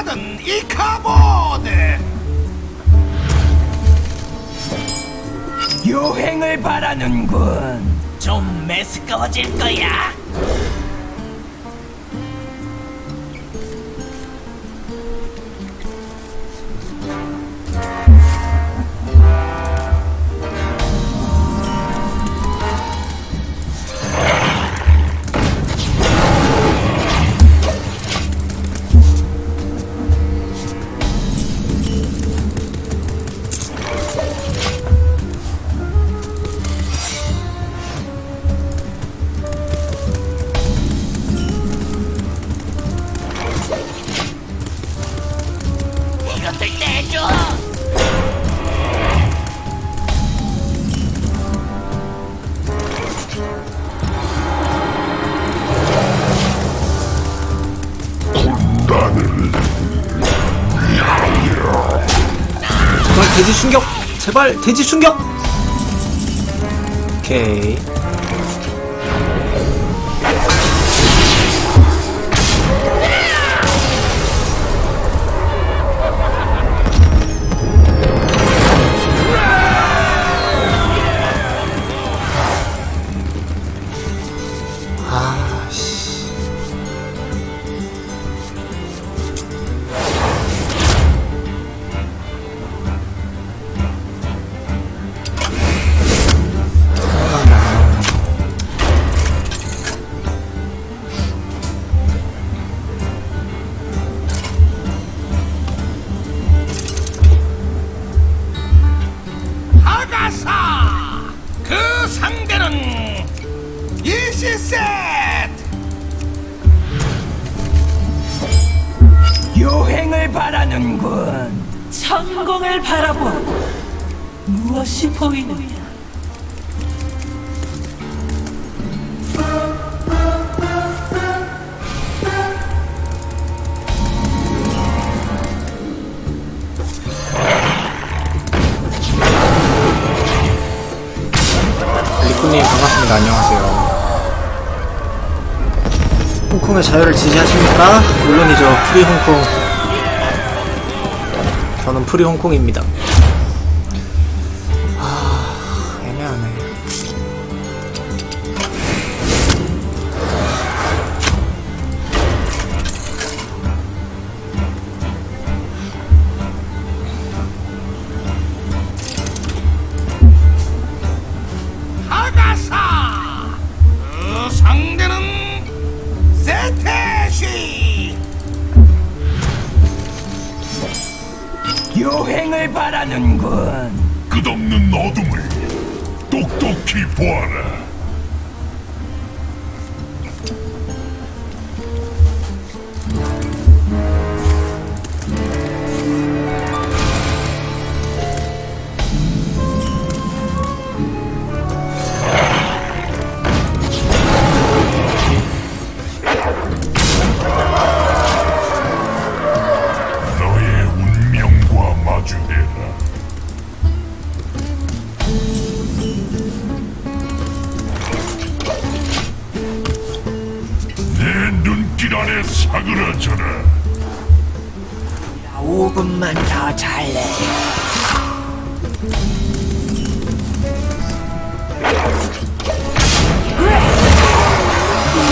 받은 이 카보드 유행을 바라는군. 좀 매스꺼워질 거야. 제발 돼지 충격! 오케이. 바라보고 무엇이 보이느냐? 리꾸님 반갑습니다. 안녕하세요. 홍콩의 자유를 지지하십니까? 물론이죠. 프리 홍콩. 저는 프리 홍콩입니다. 아, 애매하네. 그 상대는 세테시 유행을 바라는군. 끝없는 어둠을 똑똑히 보아라. 길 아래 사그라져라. 5분만 더 잘래.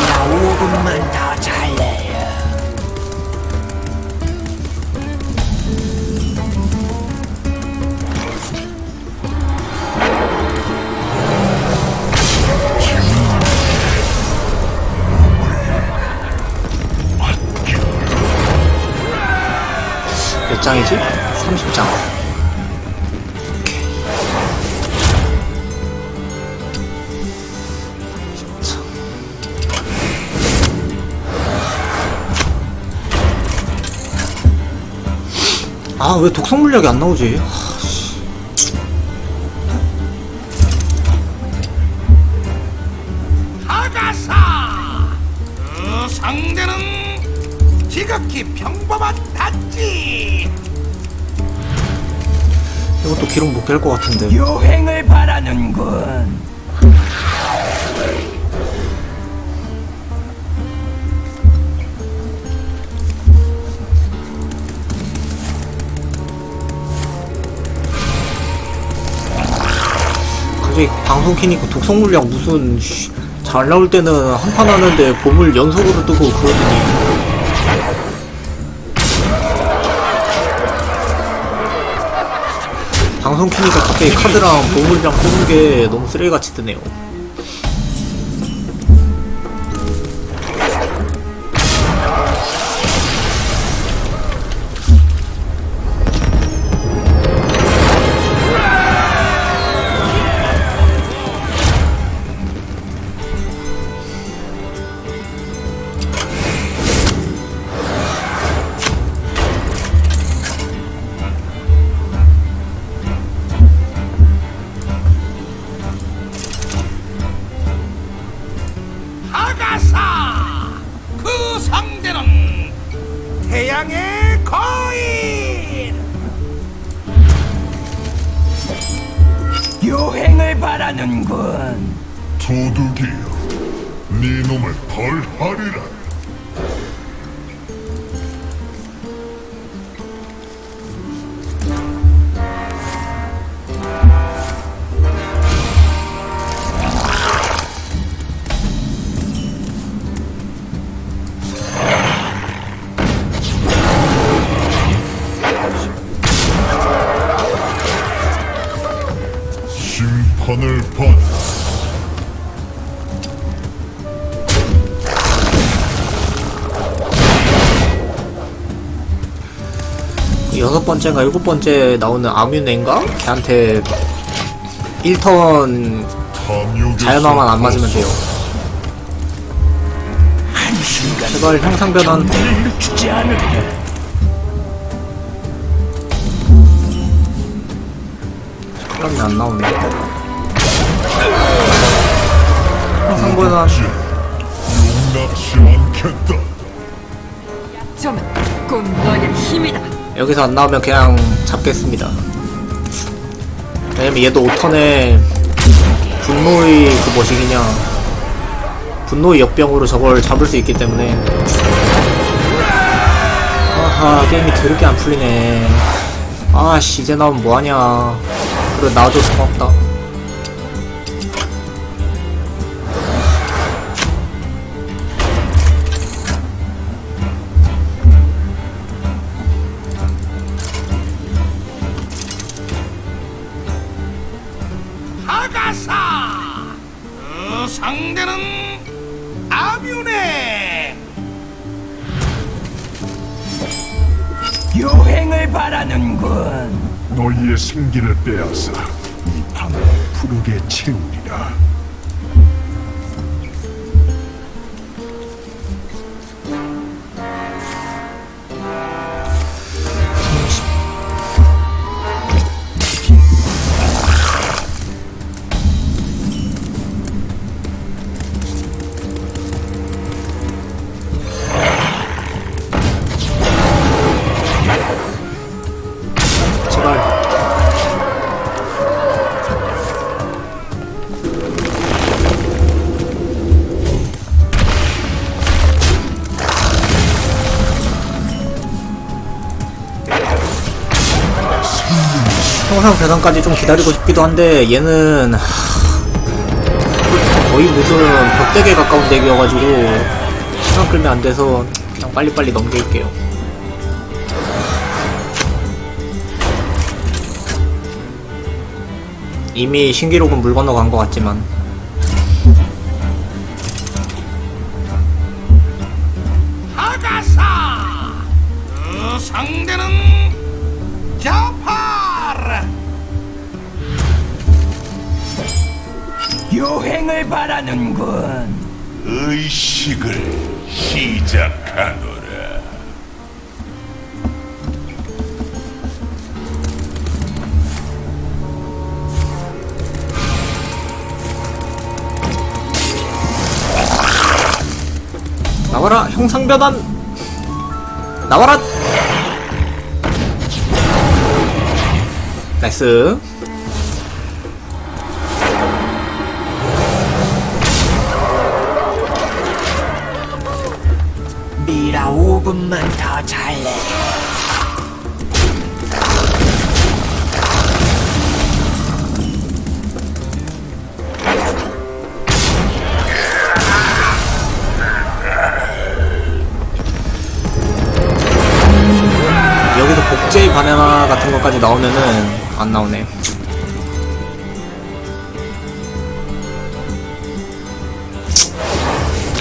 나 5분만 더 잘래 몇 장이지? 30장. 아, 왜 독성 물약이 안 나오지? 지극히 평범한 단지. 이것도 기록 못 깰 것 같은데. 요행을 바라는군. 방송 키니까 독성 물량 무슨 잘 나올 때는 한 판 하는데 보물 연속으로 뜨고 그러더니. 방송 키니까 갑자기 카드랑 보물이랑 뽑는 게 너무 쓰레기같이 뜨네요. 네 놈을 벌하리라. 심판을 받 번째가 일곱 번째 나오는 아뮤네인가? 걔한테 1턴 탐욕에서 자연화만 안 맞으면 돼요. 한순간 제발 형상 변환. 사람이 안 나오네. 형상 변환. 용납치 않겠다. 점은 곧 너의 힘이다. 여기서 안 나오면 그냥 잡겠습니다. 왜냐면 얘도 5턴에 분노의 그 뭐시기냐 분노의 역병으로 저걸 잡을 수 있기 때문에. 아하 게임이 더럽게 안 풀리네. 아씨 이제 나오면 뭐하냐. 그래 나와줘서 고맙다 가사 그 상대는 아뮤네 요행을 바라는군. 너희의 생기를 빼앗아 이 밤을 푸르게 채우리라. 형상 배당까지 좀 기다리고 싶기도 한데 얘는 하... 거의 무슨 벽대에 가까운 덱이어가지고 시간 끌면 안 돼서 그냥 빨리빨리 넘길게요. 이미 신기록은 물 건너간 것 같지만 요행을 바라는군. 의식을 시작하노라. 나와라 형상 변환 나와라 나이스 조금만 더 잘래. 여기서 복제의 바네마 같은 것까지 나오면은 안 나오네.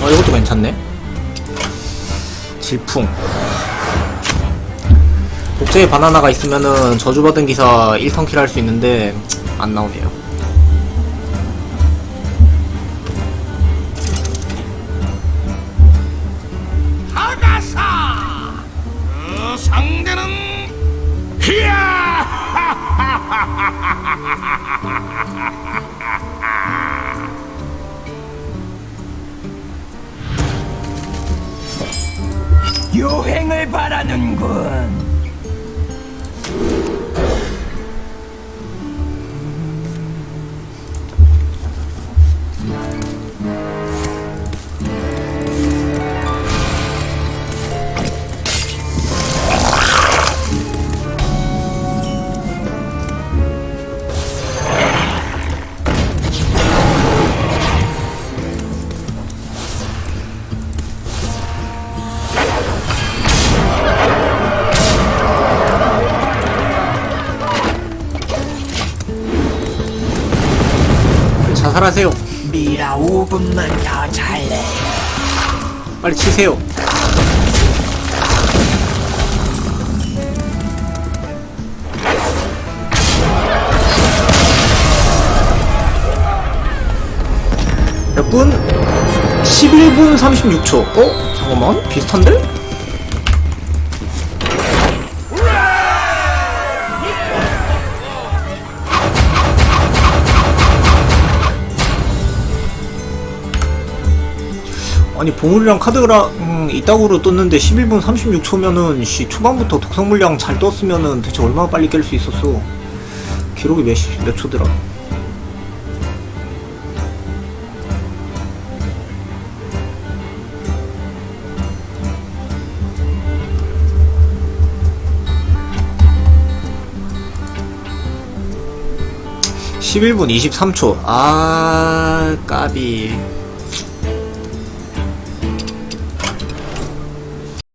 어, 이것도 괜찮네. 질풍. 복제의 바나나가 있으면은 저주받은 기사 1턴킬 할 수 있는데 안 나오네요. 자살하세요. 미라 5분만 더 잘래. 빨리 치세요. 몇 분? 11분 36초. 어? 잠깐만. 비슷한데? 아니 보물이랑 카드가 음, 이따구로 떴는데 11분 36초면은 씨 초반부터 독성 물량 잘 떴으면은 대체 얼마나 빨리 깰 수 있었어? 기록이 몇, 시- 몇 초더라? (11분 23초) 아 까비